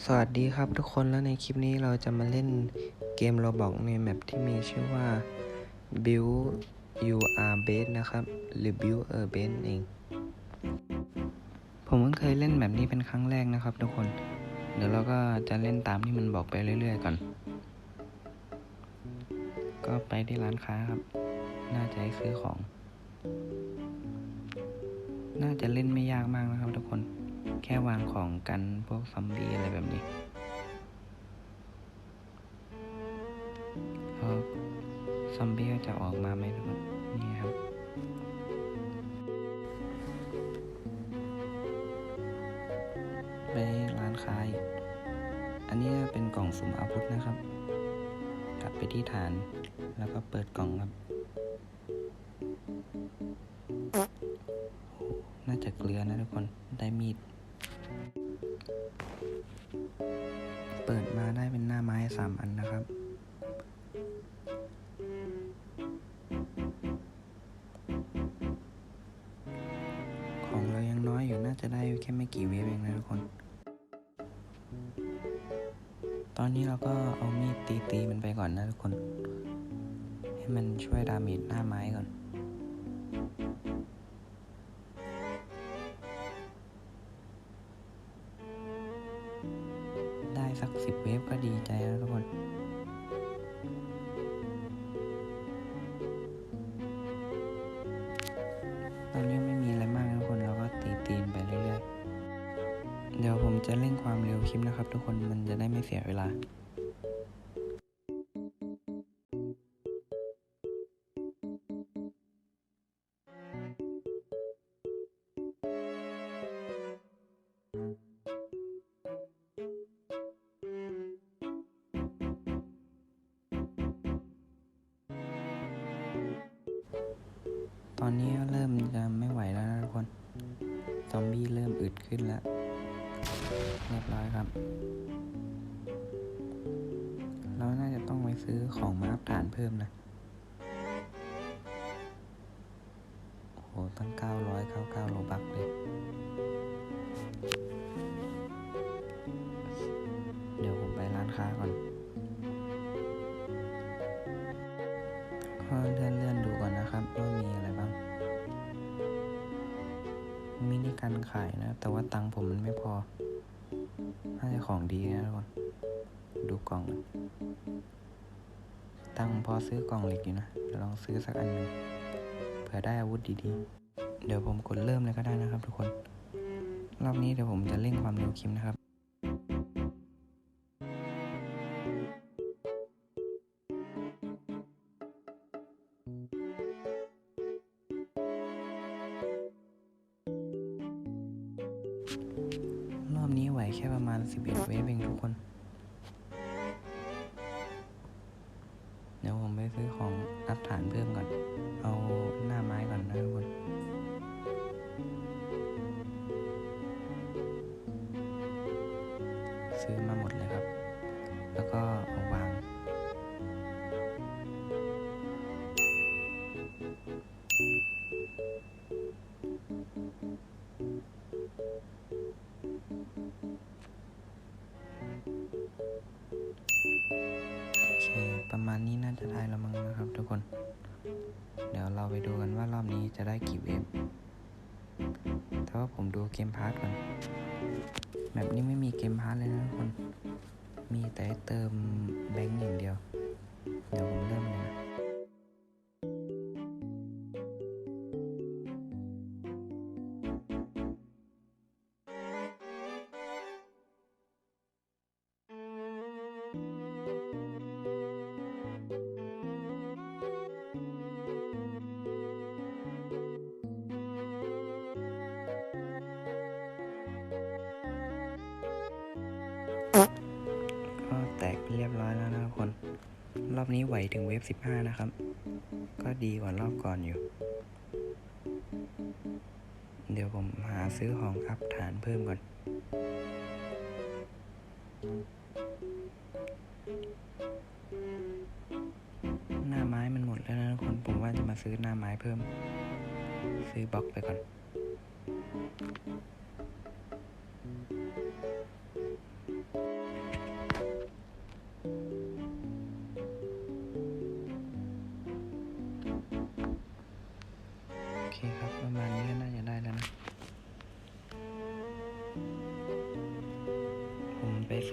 สวัสดีครับทุกคนแล้วในคลิปนี้เราจะมาเล่นเกม Roblox ในแมปที่มีชื่อว่า Build You Are Base นะครับ หรือ Build a Base เอง ผมเพิ่งเคยเล่นแบบนี้เป็นครั้งแรกนะครับทุกคน เดี๋ยวเราก็จะเล่นตามที่มันบอกไปเรื่อยๆก่อน ก็ไปที่ร้านค้าครับ น่าจะให้ซื้อของ น่าจะเล่นไม่ยากมากนะครับทุกคน แค่วางของกันพวกซอมบี้อะไรแบบนี้พอซอมบี้จะออกมาไหมทุกคนนี่ครับไปร้านค้าอันนี้เป็นกล่องสุ่มอาวุธนะครับ กลับไปที่ฐานแล้วก็เปิดกล่องครับ น่าจะเกลือนะทุกคน เปิดมาได้เป็นหน้าไม้สามอันนะครับ ของเรายังน้อยอยู่น่าจะได้แค่ไม่กี่เวฟเองนะทุกคน ตอนนี้เราก็เอามีดตีตีๆมันไปก่อนนะทุกคน ให้มันช่วยดาเมจหน้าไม้ก่อน จะเร่งความเร็วคลิปนะครับ ทุกคนมันจะได้ไม่เสียเวลาตอนนี้เริ่มจะไม่ไหวแล้วนะทุกคน ซอมบี้เริ่มอึดขึ้นแล้ว เรียบร้อยครับ เราน่าจะต้องไปซื้อของมาอัพฐานเพิ่มนะโอ้โหตั้ง 999 โลบักเลย เดี๋ยวผมไปร้านค้าก่อนก็เลื่อนเลื่อนดูก่อนนะครับว่ามีอะไรบ้าง มินิกันขายนะ แต่ว่าตังค์ผมมันไม่พอ น่าจะของดีนะทุกคน ดูกล่องตั้งพอซื้อกล่องเหล็กอยู่นะเดี๋ยวลองซื้อสักอันหนึ่งเผื่อได้อาวุธดีๆ เดี๋ยวผมกดเริ่มเลยก็ได้นะครับทุกคน รอบนี้เดี๋ยวผมจะเร่งความเร็วคลิปนะครับ แค่ประมาณ 11 เวฟเองทุกคน เดี๋ยวผมไปซื้อของอัพฐานเพิ่มก่อน เอาหน้าไม้ก่อนนะทุกคนซื้อมาหมดเลยครับแล้ว คน เดี๋ยวเราไปดูกันว่ารอบนี้จะได้กี่เวฟแต่ว่าผมดูเกมพาร์ทก่อนแบบนี้ไม่มีเกมพาร์ทเลยนะทุกคน มีแต่เติมแบงค์อย่างเดียว เดี๋ยวผมเริ่ม รียบร้อยแล้วนะทุกคน รอบนี้ไหวถึงเวฟ 15 นะครับ ก็ดีกว่ารอบก่อนอยู่ เดี๋ยวผมหาซื้อของอัพฐานเพิ่มก่อน หน้าไม้มันหมดแล้วนะทุกคน ผมว่าจะมาซื้อหน้าไม้เพิ่ม ซื้อบล็อกไปก่อน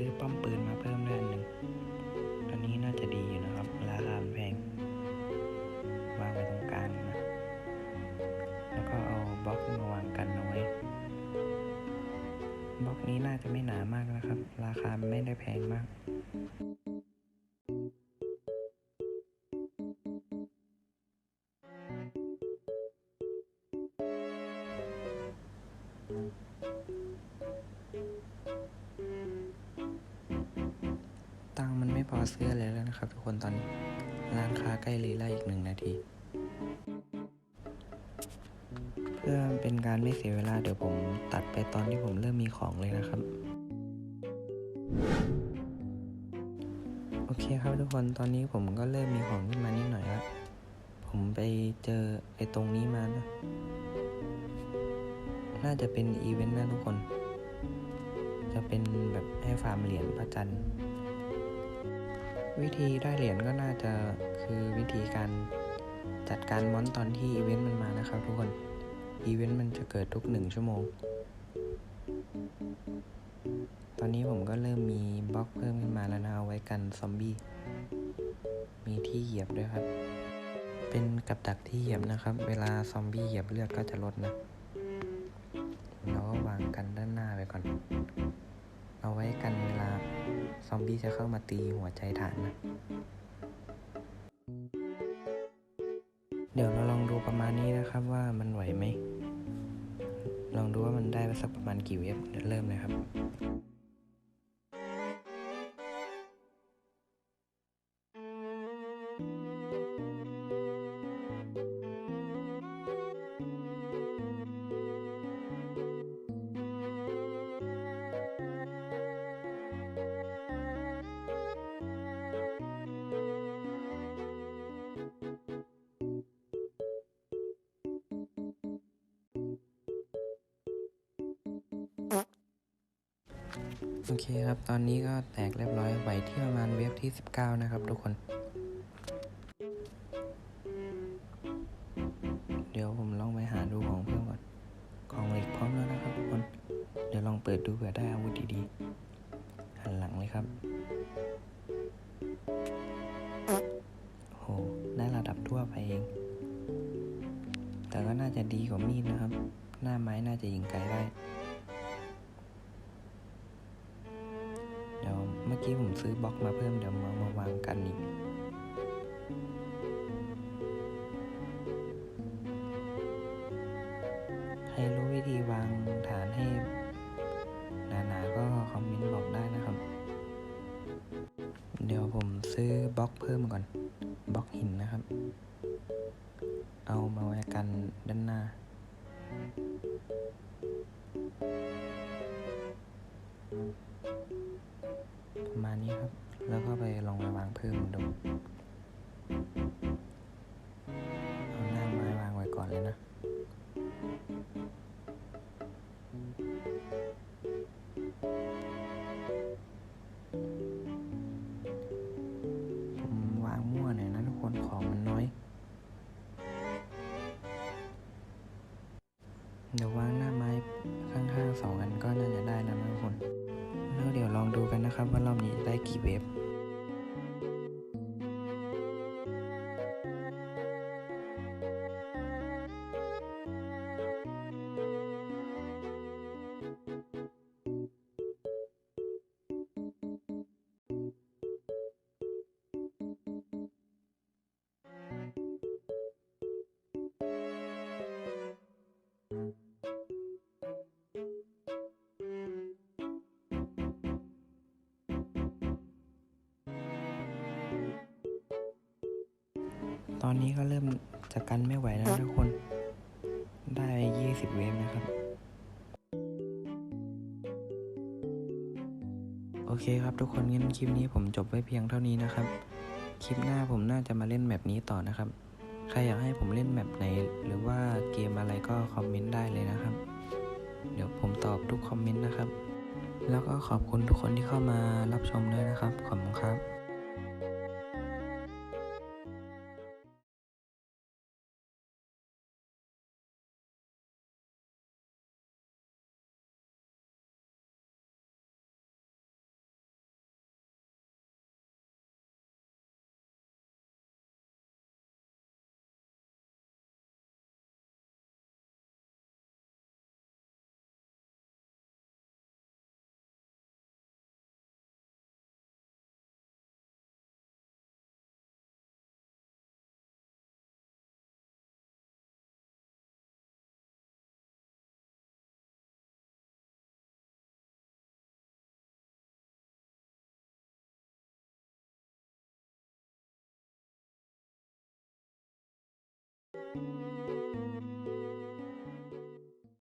ซื้อป้อมปืนมาเพิ่มด้วยอันหนึ่งอันนี้น่าจะดีอยู่นะครับ ราคามันแพงวางไว้ตรงกลางนะ แล้วก็เอาบล็อกมาวางกันเอาไว้บล็อกนี้น่าจะไม่หนามากนะครับ ราคาไม่ได้แพงมาก งค์มันไม่พอซื้ออะไรแล้วนะครับ ทุกคนตอนนี้ร้านค้าใกล้รีไล่อีกหนึ่งนาที เพื่อเป็นการไม่เสียเวลาเดี๋ยวผมตัดไปตอนที่ผมเริ่มมีของเลยนะครับ โอเคครับทุกคนตอนนี้ผมก็เริ่มมีของขึ้นมานิดหน่อยแล้วผมไปเจอไอ้ตรงนี้มานะ น่าจะเป็นอีเวนต์นะทุกคน จะเป็นแบบให้ฟาร์มเหรียญประจัน วิธีได้เหรียญก็น่าจะคือวิธีการจัดการมอนตอนที่อีเวนต์มันมานะครับทุกคน อีเวนต์มันจะเกิดทุกหนึ่งชั่วโมง ตอนนี้ผมก็เริ่มมีบล็อกเพิ่มขึ้นมาแล้วนะเอาไว้กันซอมบี้ มีที่เหยียบด้วยครับ เป็นกับดักที่เหยียบนะครับ เวลาซอมบี้เหยียบเลือดก็จะลดนะเราก็วางกันด้านหน้าไปก่อน เอาไว้กันเวลาซอมบี้จะเข้ามาตีหัวใจฐานนะ เดี๋ยวเราลองดูประมาณนี้นะครับว่ามันไหวไหม ลองดูว่ามันได้สักประมาณกี่เวฟเดี๋ยวเริ่มเลยครับ โอเคครับ ตอนนี้ก็แตกเรียบร้อยไหวที่ประมาณเวฟที่ 19 นะครับทุกคน เดี๋ยวผมลองไปหาดูของเพิ่มก่อน ของเหล็กพร้อมแล้วนะครับทุกคน เดี๋ยวลองเปิดดูเผื่อได้อาวุธดีๆ หันหลังเลยครับ โห ได้ระดับทั่วไปเอง แต่ก็น่าจะดีกว่ามีดนะครับ หน้าไม้น่าจะยิงไกลได้ เมื่อกี้ผมซื้อบล็อกมาเพิ่มเดี๋ยวมามาวางกันอีก ใครรู้วิธีวางฐานให้หนาๆก็คอมเมนต์บอกได้นะครับ เดี๋ยวผมซื้อบล็อกเพิ่มก่อน บล็อกหินนะครับ แล้วก็ไปลองไปวางเพิ่มดูเอาหน้าไม้วางไว้ก่อนเลยนะ ผมวางมั่วหน่อยนะทุกคนของมันน้อย เดี๋ยววางหน้าไม้ข้างๆสองอันก็น่าจะได้แล้วนะทุกคนแล้วเดี๋ยวลองดูกันนะครับว่ารอบนี้จะได้กี่เวฟ ตอนนี้ก็เริ่มจะกันไม่ไหวแล้วทุกคน ได้20เวฟนะครับ โอเคครับทุกคนงั้นคลิปนี้ผมจบไว้เพียงเท่านี้นะครับ คลิปหน้าผมน่าจะมาเล่นแมปนี้ต่อนะครับ ใครอยากให้ผมเล่นแมปไหน หรือว่าเกมอะไรก็คอมเมนต์ได้เลยนะครับ เดี๋ยวผมตอบทุกคอมเมนต์นะครับ แล้วก็ขอบคุณทุกคนที่เข้ามารับชมด้วยนะครับ ขอบคุณครับ โ